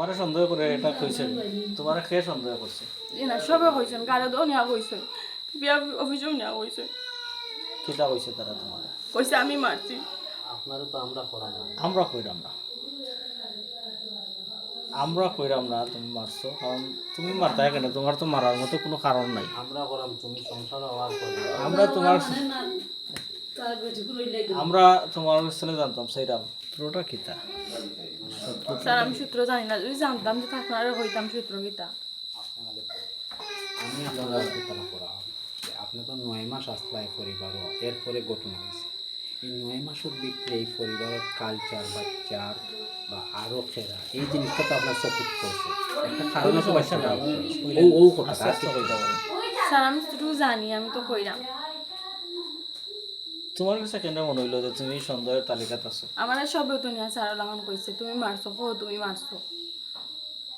তোমার সন্দেহ করে এটা কইছে। তোমার খেয়ে সন্দেহ করছে? জি না সবে কইছেন গাড়ি তো নেওয়া কইছে। বিয়া অফিসেও নেওয়া কইছে। কিতা কইছে তারা তোমার? কইছে আমি মারছি। আপনারও তো আমরা করার না। আমরা কইরাম না। আমরা কইরাম না তুমি মারছো। কারণ তুমি মারতে কেন? তোমার তো মারার মতো কোনো কারণ নাই। আমরা করাম তুমি সংসার হওয়ার পরে আমরা তোমার আমরা তোমার ছেলে জানতাম সেইরাম। পুরোটা কিতা? স্যার আমি সূত্র জানি না যদি জানতাম যে আপনারা হইতাম সূত্র গীতা আমি আপনার ঘটনা করা। আপনি তো নয় মাস আসলাই পরিবারও। এরপরে ঘটনা হয়েছে। এই নয় মাসের ভিতরে এই পরিবারের কালচার বা চার বা আরও খেরা এই জিনিসটা তো আপনার চকুত করছে একটা কারণ আছে বাচ্চা ও ও কথা স্যার আমি শুধু জানি আমি তো কইরাম। তোমার কাছে কেন মনে হইল যে তুমি সন্দেহের তালিকাত আছো। আমার সবে তো নিয়ে স্যার লাগান কইছে তুমি মারছো হো তুমি মারছো।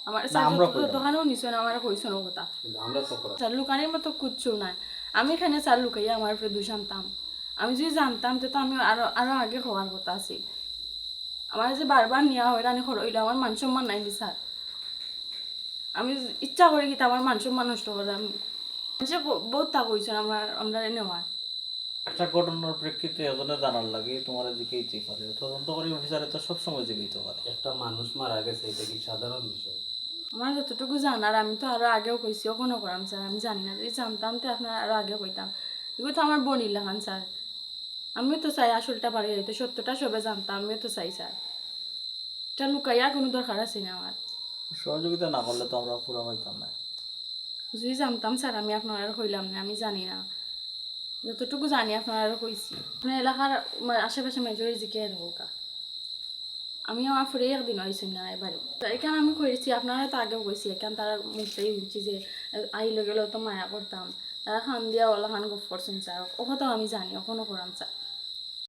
আমার দোকানেও নিছো না আমার কইছো না কথা। আমরা তো করা স্যার লুকানির মতো কুচ্ছু নাই। আমি এখানে স্যার লুকাইয়া আমার উপরে দোষ আনতাম। আমি যদি জানতাম তো আমি আরও আরও আগে হওয়ার কথা আছি। আমার যে বারবার নেওয়া হয় রানি হইলে আমার মান সম্মান নাই নি স্যার। আমি ইচ্ছা করি কি আমার মান সম্মান নষ্ট করে আমি বহুত তা কইছেন আমার আমরা নেওয়ার। একটা ঘটনার প্রেক্ষিতে এজনে জানার লাগে তোমার জিকেইতেই পারে। তদন্তকারী অফিসারে তো সবসময় জিগাইতে পারে। একটা মানুষ মারা গেছে এটা কি সাধারণ বিষয়? আমার যতটুকু জানার আমি তো আরও আগেও কইছি ওখানে করাম স্যার আমি জানি না। যদি জানতাম তো আপনার আরও আগে কইতাম। এগুলো তো আমার বনির লাগান স্যার। আমিও তো চাই আসলটা পারি হইতে সত্যটা সবে জানতাম আমিও তো চাই স্যার। এটা লুকাইয়া কোনো দরকার আছে না আমার। সহযোগিতা না করলে তো আমরা পুরো হইতাম না। যদি জানতাম স্যার আমি আপনার আর হইলাম না আমি জানি না। যতটুকু জানি আপনারা কইছি। আপনার এলাকার আশেপাশে মেজরি জিকে হোকা আমি আমার ফুরে একদিন হয়েছি না এবারে। তো এখানে আমি করেছি আপনারা তো আগেও কইছি, এখান তারা মুখটাই উঠছি যে আইলে গেলেও তো মায়া করতাম। তারা খান দিয়া ওলা খান গপ করছেন স্যার ওখানেও আমি জানি ওখানেও করাম স্যার